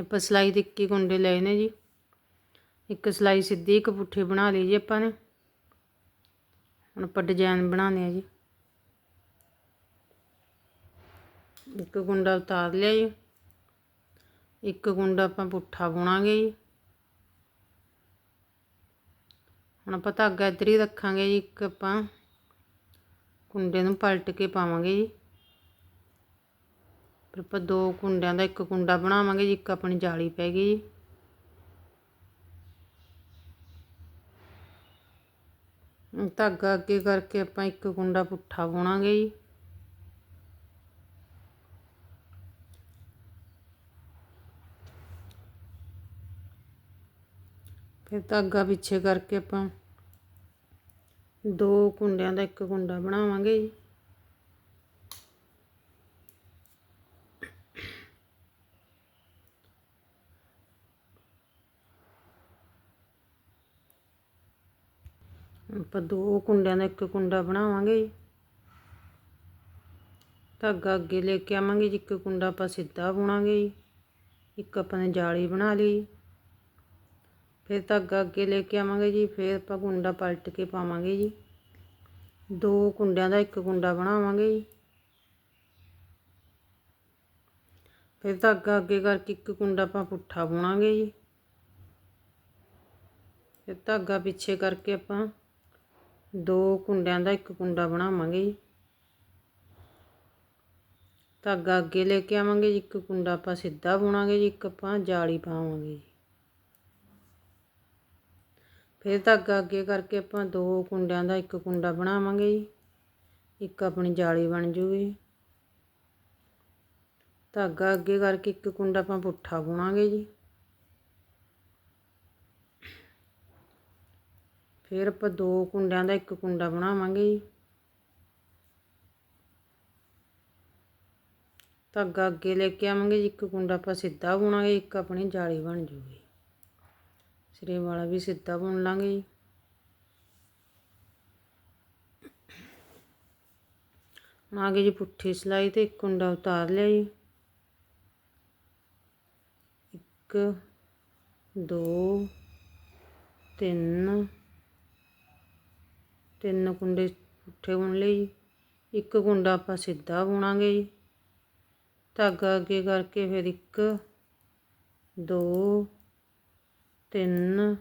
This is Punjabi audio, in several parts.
ਆਪਾਂ ਸਲਾਈ ਦੇ 21 ਕੁੰਡੇ ਲਏ ਨੇ ਜੀ। ਇੱਕ ਸਲਾਈ ਸਿੱਧੀ, ਇੱਕ ਪੁੱਠੀ ਬਣਾ ਲਈ ਜੀ ਆਪਾਂ ਨੇ। ਹੁਣ ਆਪਾਂ ਡਿਜ਼ਾਈਨ ਬਣਾਉਣੇ ਆ ਜੀ। ਇੱਕ ਗੁੰਡਾ ਉਤਾਰ ਲਿਆ ਜੀ। ਇੱਕ ਗੁੰਡਾ ਆਪਾਂ ਪੁੱਠਾ ਬੁਣਾਂਗੇ ਜੀ। ਹੁਣ ਆਪਾਂ ਧਾਗਾ ਇੱਧਰ ਹੀ ਰੱਖਾਂਗੇ ਜੀ। ਇੱਕ ਆਪਾਂ ਕੁੰਡੇ ਨੂੰ ਪਲਟ ਕੇ ਪਾਵਾਂਗੇ ਜੀ। ਫਿਰ ਆਪਾਂ ਦੋ ਕੁੰਡਿਆਂ ਦਾ ਇੱਕ ਕੁੰਡਾ ਬਣਾਵਾਂਗੇ ਜੀ, ਇੱਕ ਆਪਣੀ ਜਾਲੀ ਪੈ ਗਈ ਜੀ। ਧਾਗਾ ਅੱਗੇ ਕਰਕੇ ਆਪਾਂ ਇੱਕ ਕੁੰਡਾ ਪੁੱਠਾ ਬੁਣਾਂਗੇ ਜੀ। ਫਿਰ ਧਾਗਾ ਪਿੱਛੇ ਕਰਕੇ ਆਪਾਂ ਦੋ ਕੁੰਡਿਆਂ ਦਾ ਇੱਕ ਕੁੰਡਾ ਬਣਾਵਾਂਗੇ ਜੀ। ਆਪਾਂ ਦੋ ਕੁੰਡਿਆਂ ਦਾ ਇੱਕ ਕੁੰਡਾ ਬਣਾਵਾਂਗੇ ਜੀ। ਧਾਗਾ ਅੱਗੇ ਲੈ ਕੇ ਆਵਾਂਗੇ ਜੀ, ਇੱਕ ਕੁੰਡਾ ਆਪਾਂ ਸਿੱਧਾ ਬੁਣਾਂਗੇ ਜੀ। ਇੱਕ ਆਪਾਂ ਨੇ ਜਾਲੀ ਬਣਾ ਲਈ। ਫਿਰ ਧਾਗਾ ਅੱਗੇ ਲੈ ਕੇ ਆਵਾਂਗੇ ਜੀ, ਫਿਰ ਆਪਾਂ ਕੁੰਡਾ ਪਲਟ ਕੇ ਪਾਵਾਂਗੇ ਜੀ। ਦੋ ਕੁੰਡਿਆਂ ਦਾ ਇੱਕ ਕੁੰਡਾ ਬਣਾਵਾਂਗੇ ਜੀ। ਫਿਰ ਧਾਗਾ ਅੱਗੇ ਕਰਕੇ ਇੱਕ ਕੁੰਡਾ ਆਪਾਂ ਪੁੱਠਾ ਬੁਣਾਂਗੇ ਜੀ। ਫਿਰ ਧਾਗਾ ਪਿੱਛੇ ਕਰਕੇ ਆਪਾਂ ਦੋ ਕੁੰਡਿਆਂ ਦਾ ਇੱਕ ਕੁੰਡਾ ਬਣਾਵਾਂਗੇ ਜੀ। ਧਾਗਾ ਅੱਗੇ ਲੈ ਕੇ ਆਵਾਂਗੇ ਜੀ, ਇੱਕ ਕੁੰਡਾ ਆਪਾਂ ਸਿੱਧਾ ਬੁਣਾਂਗੇ ਜੀ, ਇੱਕ ਆਪਾਂ ਜਾਲੀ ਪਾਵਾਂਗੇ ਜੀ। ਫਿਰ ਧਾਗਾ ਅੱਗੇ ਕਰਕੇ ਆਪਾਂ ਦੋ ਕੁੰਡਿਆਂ ਦਾ ਇੱਕ ਕੁੰਡਾ ਬਣਾਵਾਂਗੇ ਜੀ। ਇੱਕ ਆਪਣੀ ਜਾਲੀ ਬਣ ਜੂਗੀ। ਧਾਗਾ ਅੱਗੇ ਕਰਕੇ ਇੱਕ ਕੁੰਡਾ ਆਪਾਂ ਪੁੱਠਾ ਬੁਣਾਂਗੇ ਜੀ। ਫਿਰ ਆਪਾਂ ਦੋ ਕੁੰਡਿਆਂ ਦਾ ਇੱਕ ਕੁੰਡਾ ਬਣਾਵਾਂਗੇ ਜੀ। ਧਾਗਾ ਅੱਗੇ ਲੈ ਕੇ ਆਵਾਂਗੇ ਜੀ, ਇੱਕ ਕੁੰਡਾ ਆਪਾਂ ਸਿੱਧਾ ਬੁਣਾਂਗੇ, ਇੱਕ ਆਪਣੀ ਜਾਲੀ ਬਣ ਜੂਗੀ। ਸਿਰੇ ਵਾਲਾ ਵੀ ਸਿੱਧਾ ਬੁਣ ਲਾਂਗੇ ਜੀ। ਆ ਗਈ ਜੀ ਪੁੱਠੀ ਸਿਲਾਈ ਤੇ ਇੱਕ ਕੁੰਡਾ ਉਤਾਰ ਲਿਆ ਜੀ। ਇੱਕ, ਦੋ, ਤਿੰਨ ਤਿੰਨ ਕੁੰਡੇ ਪੁੱਠੇ ਬੁਣ ਲਏ ਜੀ। ਇੱਕ ਕੁੰਡਾ ਆਪਾਂ ਸਿੱਧਾ ਬੁਣਾਂਗੇ ਜੀ। ਧਾਗਾ ਅੱਗੇ ਕਰਕੇ ਫਿਰ ਇੱਕ, ਦੋ, ਤਿੰਨ,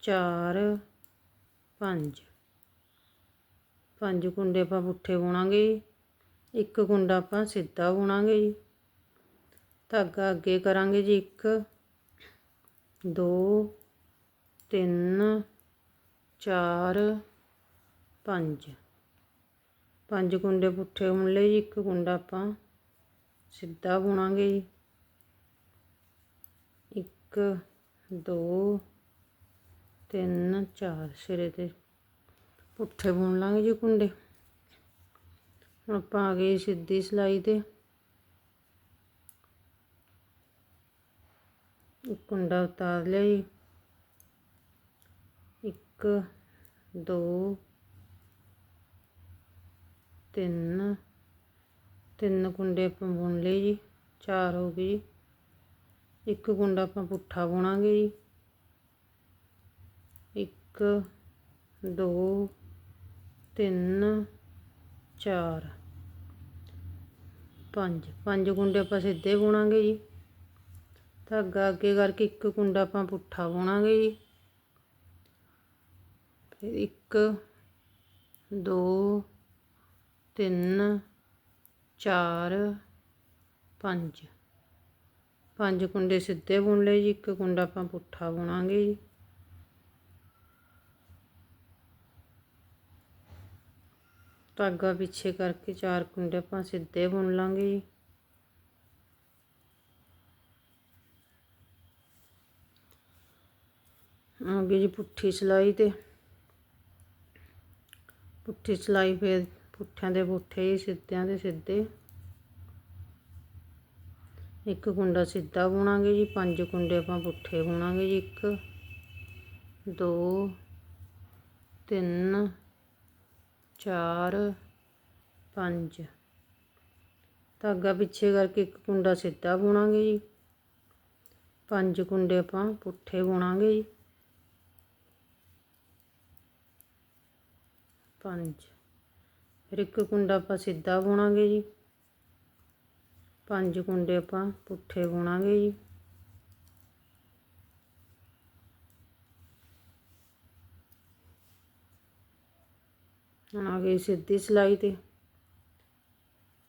ਚਾਰ, ਪੰਜ। ਪੰਜ ਕੁੰਡੇ ਆਪਾਂ ਪੁੱਠੇ ਬੁਣਾਂਗੇ ਜੀ। ਇੱਕ ਕੁੰਡਾ ਆਪਾਂ ਸਿੱਧਾ ਬੁਣਾਂਗੇ ਜੀ। ਧਾਗਾ ਅੱਗੇ ਕਰਾਂਗੇ ਜੀ ਇੱਕ, ਦੋ, ਤਿੰਨ, ਚਾਰ ਪੰਜ। ਪੰਜ ਕੁੰਡੇ ਪੁੱਠੇ ਬੁਣ ਲਏ ਜੀ, ਇੱਕ ਕੁੰਡਾ ਆਪਾਂ ਸਿੱਧਾ ਬੁਣਾਂਗੇ ਜੀ। ਇੱਕ, ਦੋ, ਤਿੰਨ, ਚਾਰ ਸਿਰੇ ਤੇ ਪੁੱਠੇ ਬੁਣ ਲਾਂਗੇ ਜੀ ਕੁੰਡੇ। ਹੁਣ ਆਪਾਂ ਆ ਗਏ ਸਿੱਧੀ ਸਿਲਾਈ ਤੇ। ਇੱਕ ਕੁੰਡਾ ਉਤਾਰ ਲਿਆ ਜੀ। ਇੱਕ, ਦੋ ਤਿੰਨ ਤਿੰਨ ਕੁੰਡੇ ਆਪਾਂ ਬੁਣ ਲਏ ਜੀ, ਚਾਰ ਹੋ ਗਏ ਜੀ। ਇੱਕ ਕੁੰਡਾ ਆਪਾਂ ਪੁੱਠਾ ਬੁਣਾਂਗੇ ਜੀ। ਇੱਕ, ਦੋ, ਤਿੰਨ, ਚਾਰ। ਪੰਜ ਪੰਜ ਕੁੰਡੇ ਆਪਾਂ ਸਿੱਧੇ ਬੁਣਾਂਗੇ ਜੀ। ਧਾਗਾ ਅੱਗੇ ਕਰਕੇ ਇੱਕ ਕੁੰਡਾ ਆਪਾਂ ਪੁੱਠਾ ਬੁਣਾਂਗੇ ਜੀ। ਫਿਰ ਇੱਕ, ਦੋ ਤਿੰਨ, ਚਾਰ, ਪੰਜ। ਪੰਜ ਕੁੰਡੇ ਸਿੱਧੇ ਬੁਣ ਲਏ ਜੀ, ਇੱਕ ਕੁੰਡਾ ਆਪਾਂ ਪੁੱਠਾ ਬੁਣਾਂਗੇ ਜੀ। ਧਾਗਾ ਪਿੱਛੇ ਕਰਕੇ ਚਾਰ ਕੁੰਡੇ ਆਪਾਂ ਸਿੱਧੇ ਬੁਣ ਲਾਂਗੇ ਜੀ। ਆਗੇ ਜੀ ਪੁੱਠੀ ਸਲਾਈ ਤੇ। ਪੁੱਠੀ ਸਲਾਈ ਫੇਰ ਪੁੱਠਿਆਂ ਦੇ ਪੁੱਠੇ ਹੀ, ਸਿੱਧਿਆਂ ਦੇ ਸਿੱਧੇ। ਇੱਕ ਕੁੰਡਾ ਸਿੱਧਾ ਬੁਣਾਂਗੇ ਜੀ, ਪੰਜ ਕੁੰਡੇ ਆਪਾਂ ਪੁੱਠੇ ਬੁਣਾਂਗੇ ਜੀ, ਇੱਕ, ਦੋ, ਤਿੰਨ, ਚਾਰ, ਪੰਜ। ਧਾਗਾ ਪਿੱਛੇ ਕਰਕੇ ਇੱਕ ਕੁੰਡਾ ਸਿੱਧਾ ਬੁਣਾਂਗੇ ਜੀ। ਪੰਜ ਕੁੰਡੇ ਆਪਾਂ ਪੁੱਠੇ ਬੁਣਾਂਗੇ ਜੀ। ਪੰਜ। ਫਿਰ ਇੱਕ ਕੁੰਡਾ ਆਪਾਂ ਸਿੱਧਾ ਬੁਣਾਂਗੇ ਜੀ। ਪੰਜ ਕੁੰਡੇ ਆਪਾਂ ਪੁੱਠੇ ਬੁਣਾਂਗੇ ਜੀ। ਹੁਣ ਆ ਗਈ ਸਿੱਧੀ ਸਿਲਾਈ ਤੇ।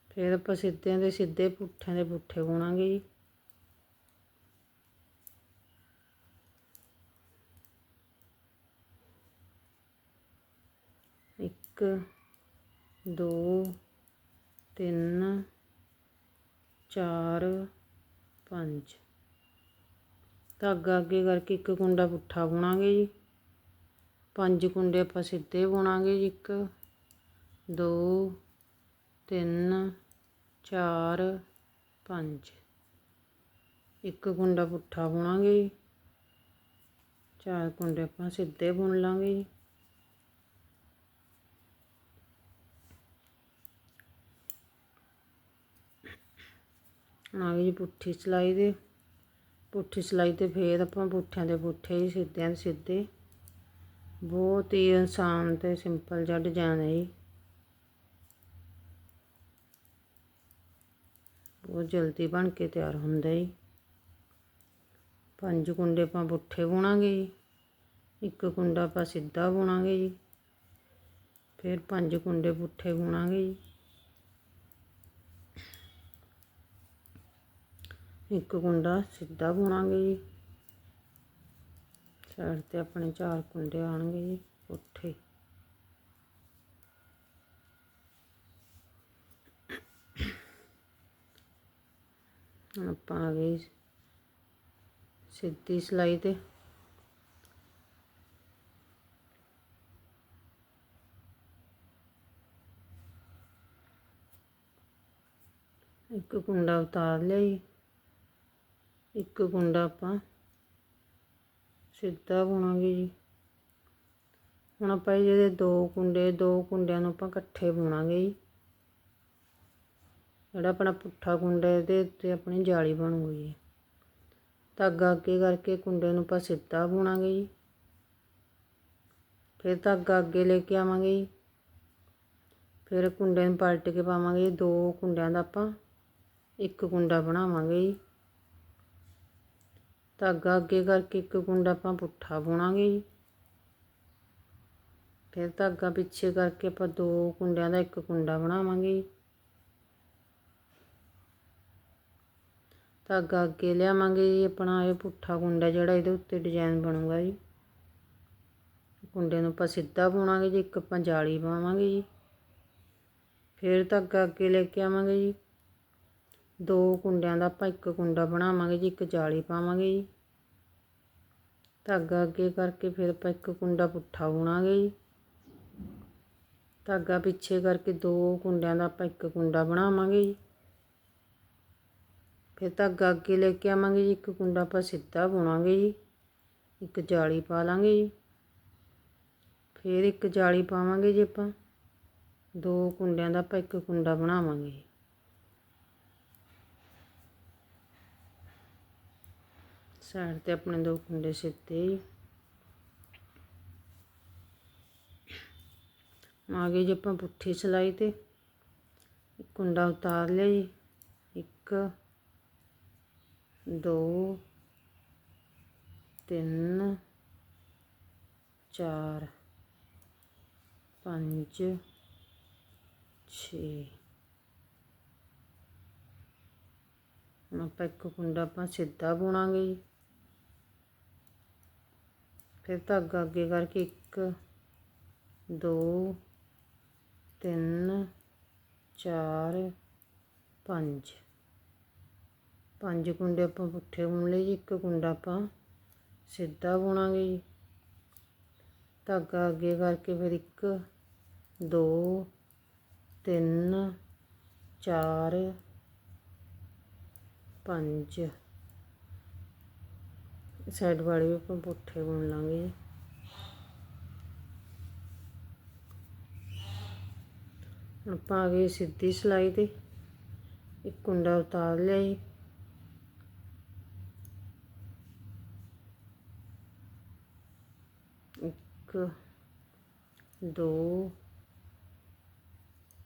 ਫਿਰ ਆਪਾਂ ਸਿੱਧਿਆਂ ਦੇ ਸਿੱਧੇ ਪੁੱਠਿਆਂ ਦੇ ਪੁੱਠੇ ਬੁਣਾਂਗੇ ਜੀ। ਇੱਕ ਦੋ, ਤਿੰਨ, ਚਾਰ, ਪੰਜ। ਧਾਗਾ ਅੱਗੇ ਕਰਕੇ ਇੱਕ ਕੁੰਡਾ ਪੁੱਠਾ ਬੁਣਾਂਗੇ ਜੀ। ਪੰਜ ਕੁੰਡੇ ਆਪਾਂ ਸਿੱਧੇ ਬੁਣਾਂਗੇ ਜੀ ਇੱਕ, ਦੋ, ਤਿੰਨ, ਚਾਰ, ਪੰਜ। ਇੱਕ ਕੁੰਡਾ ਪੁੱਠਾ ਬੁਣਾਂਗੇ ਜੀ। ਚਾਰ ਕੁੰਡੇ ਆਪਾਂ ਸਿੱਧੇ ਬੁਣ ਲਾਂਗੇ ਜੀ। ਹੁਣ ਆ ਗਈ ਜੀ ਪੁੱਠੀ ਸਿਲਾਈ ਦੇ, ਪੁੱਠੀ ਸਿਲਾਈ ਤੇ ਫੇਰ ਆਪਾਂ ਪੁੱਠਿਆਂ ਦੇ ਪੁੱਠੇ ਹੀ ਸਿੱਧਿਆਂ ਦੇ ਸਿੱਧੇ। ਬਹੁਤ ਹੀ ਆਸਾਨ ਤੇ ਸਿੰਪਲ ਜਿਹਾ ਡਿਜ਼ਾਈਨ ਹੈ ਜੀ। ਬਹੁਤ ਜਲਦੀ ਬਣ ਕੇ ਤਿਆਰ ਹੁੰਦਾ ਜੀ। ਪੰਜ ਕੁੰਡੇ ਆਪਾਂ ਪੁੱਠੇ ਬੁਣਾਂਗੇ ਜੀ। ਇੱਕ ਕੁੰਡਾ ਆਪਾਂ ਸਿੱਧਾ ਬੁਣਾਂਗੇ ਜੀ। ਫਿਰ ਪੰਜ ਕੁੰਡੇ ਪੁੱਠੇ ਬੁਣਾਂਗੇ ਜੀ। ਇੱਕ ਕੁੰਡਾ ਸਿੱਧਾ ਬੁਣਾਂਗੇ ਜੀ। ਸਾਈਡ ਤੇ ਆਪਣੇ ਚਾਰ ਕੁੰਡੇ ਆਣਗੇ ਜੀ ਪੁੱਠੇ ਹੁਣ ਆਪਾਂ ਆ ਗਏ ਸਿੱਧੀ ਸਿਲਾਈ ਤੇ। ਇੱਕ ਕੁੰਡਾ ਉਤਾਰ ਲਿਆ ਜੀ। ਇੱਕ ਕੁੰਡਾ ਆਪਾਂ ਸਿੱਧਾ ਬੁਣਾਂਗੇ ਜੀ। ਹੁਣ ਆਪਾਂ ਜਿਹੜੇ ਦੋ ਕੁੰਡੇ, ਦੋ ਕੁੰਡਿਆਂ ਨੂੰ ਆਪਾਂ ਇਕੱਠੇ ਬੁਣਾਂਗੇ ਜੀ। ਜਿਹੜਾ ਆਪਣਾ ਪੁੱਠਾ ਕੁੰਡਾ ਇਹਦੇ ਉੱਤੇ ਆਪਣੀ ਜਾਲੀ ਬਣੂਗੀ ਜੀ। ਧਾਗਾ ਅੱਗੇ ਕਰਕੇ ਕੁੰਡੇ ਨੂੰ ਆਪਾਂ ਸਿੱਧਾ ਬੁਣਾਂਗੇ ਜੀ। ਫਿਰ ਧਾਗਾ ਅੱਗੇ ਲੈ ਕੇ ਆਵਾਂਗੇ ਜੀ। ਫਿਰ ਕੁੰਡੇ ਨੂੰ ਪਲਟ ਕੇ ਪਾਵਾਂਗੇ ਦੋ ਕੁੰਡਿਆਂ ਦਾ ਆਪਾਂ ਇੱਕ ਕੁੰਡਾ ਬਣਾਵਾਂਗੇ ਜੀ। ਧਾਗਾ ਅੱਗੇ ਕਰਕੇ ਇੱਕ ਕੁੰਡਾ ਆਪਾਂ ਪੁੱਠਾ ਬੁਣਾਂਗੇ ਜੀ। ਫਿਰ ਧਾਗਾ ਪਿੱਛੇ ਕਰਕੇ ਆਪਾਂ ਦੋ ਕੁੰਡਿਆਂ ਦਾ ਇੱਕ ਕੁੰਡਾ ਬਣਾਵਾਂਗੇ ਜੀ। ਧਾਗਾ ਅੱਗੇ ਲਿਆਵਾਂਗੇ ਜੀ, ਆਪਣਾ ਇਹ ਪੁੱਠਾ ਕੁੰਡਾ ਜਿਹੜਾ ਇਹਦੇ ਉੱਤੇ ਡਿਜ਼ਾਈਨ ਬਣੂਗਾ ਜੀ। ਕੁੰਡੇ ਨੂੰ ਆਪਾਂ ਸਿੱਧਾ ਬੁਣਾਂਗੇ ਜੀ, ਇੱਕ ਆਪਾਂ ਜਾਲੀ ਪਾਵਾਂਗੇ ਜੀ। ਫਿਰ ਧਾਗਾ ਅੱਗੇ ਲੈ ਕੇ ਆਵਾਂਗੇ ਜੀ। ਦੋ ਕੁੰਡਿਆਂ ਦਾ ਆਪਾਂ ਇੱਕ ਕੁੰਡਾ ਬਣਾਵਾਂਗੇ ਜੀ, ਇੱਕ ਜਾਲੀ ਪਾਵਾਂਗੇ ਜੀ। ਧਾਗਾ ਅੱਗੇ ਕਰਕੇ ਫਿਰ ਆਪਾਂ ਇੱਕ ਕੁੰਡਾ ਪੁੱਠਾ ਬੁਣਾਂਗੇ ਜੀ। ਧਾਗਾ ਪਿੱਛੇ ਕਰਕੇ ਦੋ ਕੁੰਡਿਆਂ ਦਾ ਆਪਾਂ ਇੱਕ ਕੁੰਡਾ ਬਣਾਵਾਂਗੇ ਜੀ। ਫਿਰ ਧਾਗਾ ਅੱਗੇ ਲੈ ਕੇ ਆਵਾਂਗੇ ਜੀ, ਇੱਕ ਕੁੰਡਾ ਆਪਾਂ ਸਿੱਧਾ ਬੁਣਾਂਗੇ ਜੀ। ਇੱਕ ਜਾਲੀ ਪਾ ਲਾਂਗੇ ਜੀ। ਫਿਰ ਇੱਕ ਜਾਲੀ ਪਾਵਾਂਗੇ ਜੀ ਆਪਾਂ। ਦੋ ਕੁੰਡਿਆਂ ਦਾ ਆਪਾਂ ਇੱਕ ਕੁੰਡਾ ਬਣਾਵਾਂਗੇ ਸਾਈਡ ਤੇ ਆਪਣੇ ਦੋ ਕੁੰਡੇ ਸਿੱਧੇ ਜੀ। ਆ ਗਏ ਜੀ ਆਪਾਂ ਪੁੱਠੀ ਸਿਲਾਈ ਤੇ। ਇੱਕ ਕੁੰਡਾ ਉਤਾਰ ਲਿਆ ਜੀ। ਇੱਕ, ਦੋ, ਤਿੰਨ, ਚਾਰ, ਪੰਜ, ਛੇ। ਹੁਣ ਆਪਾਂ ਇੱਕ ਕੁੰਡਾ ਆਪਾਂ ਸਿੱਧਾ ਬੁਣਾਂਗੇ ਜੀ। ਫਿਰ ਧਾਗਾ ਅੱਗੇ ਕਰਕੇ ਇੱਕ, ਦੋ, ਤਿੰਨ, ਚਾਰ, ਪੰਜ। ਪੰਜ ਕੁੰਡੇ ਆਪਾਂ ਪੁੱਠੇ ਬੁਣ ਲਏ ਜੀ, ਇੱਕ ਕੁੰਡਾ ਆਪਾਂ ਸਿੱਧਾ ਬੁਣਾਂਗੇ ਜੀ। ਧਾਗਾ ਅੱਗੇ ਕਰਕੇ ਫਿਰ 1 2 3 4 5 ਸਾਈਡ ਵਾਲੇ ਵੀ ਆਪਾਂ ਪੁੱਠੇ ਬੁਣ ਲਾਂਗੇ। ਜੀ ਹੁਣ ਆਪਾਂ ਆ ਗਏ ਸਿੱਧੀ ਸਿਲਾਈ ਤੇ। ਇੱਕ ਕੁੰਡਾ ਉਤਾਰ ਲਿਆ ਜੀ। ਇੱਕ, ਦੋ,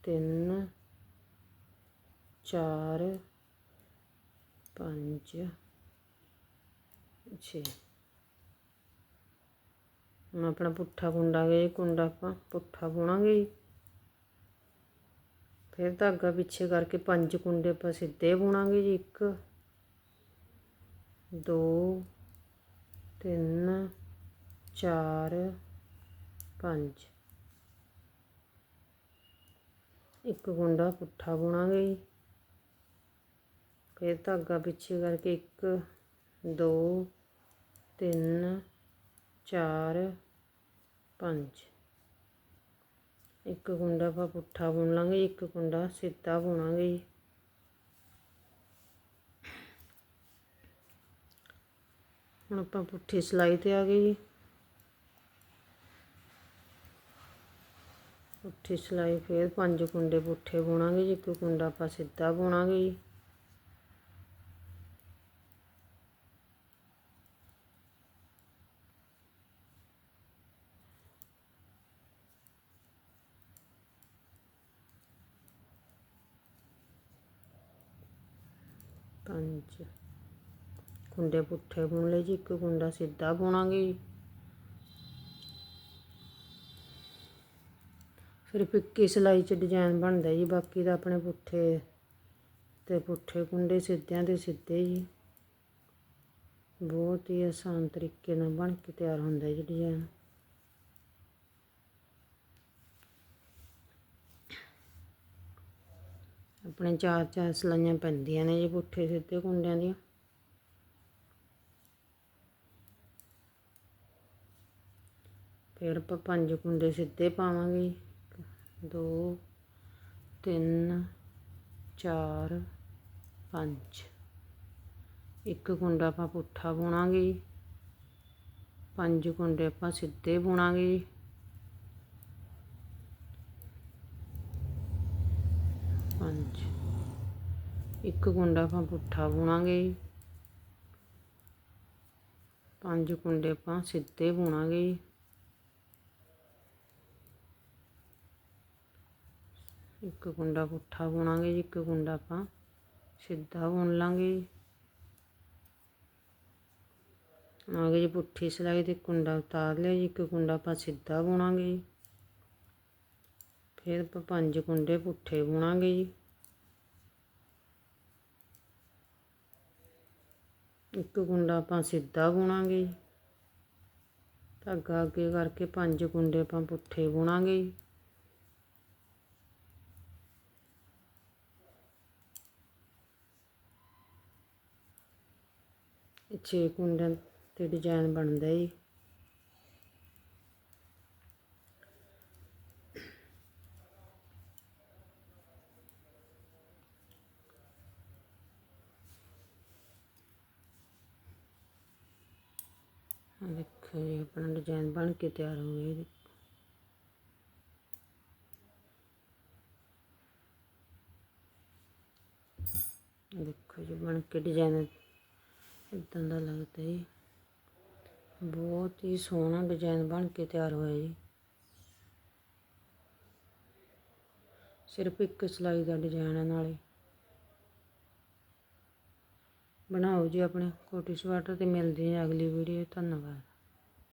ਤਿੰਨ, ਚਾਰ, ਪੰਜ। ਜੀ। ਹੁਣ ਆਪਣਾ ਪੁੱਠਾ ਕੁੰਡਾ ਗਿਆ ਜੀ, ਕੁੰਡਾ ਆਪਾਂ ਪੁੱਠਾ ਬੁਣਾਂਗੇ ਜੀ। ਫਿਰ ਧਾਗਾ ਪਿੱਛੇ ਕਰਕੇ ਪੰਜ ਕੁੰਡੇ ਆਪਾਂ ਸਿੱਧੇ ਬੁਣਾਂਗੇ ਜੀ, ਇੱਕ, ਦੋ, ਤਿੰਨ, ਚਾਰ, ਪੰਜ। ਇੱਕ ਕੁੰਡਾ ਪੁੱਠਾ ਬੁਣਾਂਗੇ ਜੀ। ਫਿਰ ਧਾਗਾ ਪਿੱਛੇ ਕਰਕੇ ਇੱਕ, ਦੋ ਤਿੰਨ, ਚਾਰ, ਪੰਜ। ਇੱਕ ਕੁੰਡਾ ਆਪਾਂ ਪੁੱਠਾ ਬੁਣ ਲਾਂਗੇ, ਇੱਕ ਕੁੰਡਾ ਸਿੱਧਾ ਬੁਣਾਂਗੇ ਜੀ। ਹੁਣ ਆਪਾਂ ਪੁੱਠੀ ਸਿਲਾਈ ਤੇ ਆ ਗਏ ਜੀ। ਪੁੱਠੀ ਸਿਲਾਈ ਫੇਰ ਪੰਜ ਕੁੰਡੇ ਪੁੱਠੇ ਬੁਣਾਂਗੇ ਜੀ, ਇੱਕ ਕੁੰਡਾ ਆਪਾਂ ਸਿੱਧਾ ਬੁਣਾਂਗੇ ਜੀ। ਪੰਜ। ਕੁੰਡੇ ਪੁੱਠੇ ਬੁਣ ਲਏ ਜੀ, ਇੱਕ ਕੁੰਡਾ ਸਿੱਧਾ ਬੁਣਾਂਗੇ ਜੀ। ਫਿਰ ਇੱਕੀ ਸਿਲਾਈ 'ਚ ਡਿਜ਼ਾਈਨ ਬਣਦਾ ਜੀ, ਬਾਕੀ ਦਾ ਆਪਣੇ ਪੁੱਠੇ ਤੇ ਪੁੱਠੇ ਕੁੰਡੇ ਸਿੱਧਿਆਂ ਦੇ ਸਿੱਧੇ ਜੀ। ਬਹੁਤ ਹੀ ਆਸਾਨ ਤਰੀਕੇ ਨਾਲ ਬਣ ਕੇ ਤਿਆਰ ਹੁੰਦਾ ਜੀ ਡਿਜ਼ਾਈਨ ਆਪਣੇ ਚਾਰ ਚਾਰ ਸਲਾਈਆਂ ਪੈਂਦੀਆਂ ਨੇ ਜੀ ਪੁੱਠੇ ਸਿੱਧੇ ਕੁੰਡਿਆਂ ਦੀਆਂ ਫਿਰ ਆਪਾਂ ਪੰਜ ਕੁੰਡੇ ਸਿੱਧੇ ਪਾਵਾਂਗੇ ਜੀ। ਇੱਕ, ਦੋ ਤਿੰਨ ਚਾਰ ਪੰਜ ਇੱਕ ਕੁੰਡਾ ਆਪਾਂ ਪੁੱਠਾ ਬੁਣਾਂਗੇ ਜੀ। ਪੰਜ ਕੁੰਡੇ ਆਪਾਂ ਸਿੱਧੇ ਬੁਣਾਂਗੇ ਜੀ। ਪੰਜ ਇੱਕ ਕੁੰਡਾ ਆਪਾਂ ਪੁੱਠਾ ਬੁਣਾਂਗੇ ਪੰਜ ਕੁੰਡੇ ਆਪਾਂ ਸਿੱਧੇ ਬੁਣਾਂਗੇ ਜੀ। ਇੱਕ ਕੁੰਡਾ ਪੁੱਠਾ ਬੁਣਾਂਗੇ ਜੀ, ਇੱਕ ਕੁੰਡਾ ਆਪਾਂ ਸਿੱਧਾ ਬੁਣ ਲਾਂਗੇ ਜੀ। ਆ ਗਈ ਜੀ ਪੁੱਠੀ ਸਿਲਾਈ ਤੇ ਕੁੰਡਾ ਉਤਾਰ ਲਿਆ ਜੀ, ਇੱਕ ਕੁੰਡਾ ਆਪਾਂ ਸਿੱਧਾ ਬੁਣਾਂਗੇ ਫਿਰ ਆਪਾਂ ਪੰਜ ਕੁੰਡੇ ਪੁੱਠੇ ਬੁਣਾਂਗੇ ਜੀ। ਇੱਕ ਕੁੰਡਾ ਆਪਾਂ ਸਿੱਧਾ ਬੁਣਾਂਗੇ ਧਾਗਾ ਅੱਗੇ ਕਰਕੇ ਪੰਜ ਕੁੰਡੇ ਆਪਾਂ ਪੁੱਠੇ ਬੁਣਾਂਗੇ ਜੀ। ਛੇ ਕੁੰਡਿਆਂ ਤੇ ਡਿਜ਼ਾਈਨ ਬਣਦਾ ਜੀ ਆਹ ਦੇਖੋ ਜੀ ਆਪਣਾ ਡਿਜ਼ਾਈਨ ਬਣ ਕੇ ਤਿਆਰ ਹੋ ਗਏ ਜੀ ਦੇਖੋ ਜੀ, ਬਣ ਕੇ ਡਿਜ਼ਾਈਨ ਇਦਾਂ ਦਾ ਲੱਗਦਾ ਜੀ। ਬਹੁਤ ਹੀ ਸੋਹਣਾ ਡਿਜ਼ਾਈਨ ਬਣ ਕੇ ਤਿਆਰ ਹੋਇਆ ਜੀ। ਸਿਰਫ ਇੱਕ ਸਿਲਾਈ ਦਾ ਡਿਜ਼ਾਈਨ ਹੈ ਨਾਲੇ। ਬਣਾਓ ਜੀ ਆਪਣੇ ਕੋਟੀ ਸਵਾਟਰ ਤੇ ਮਿਲਦੇ ਹਾਂ ਅਗਲੀ ਵੀਡੀਓ ਧੰਨਵਾਦ।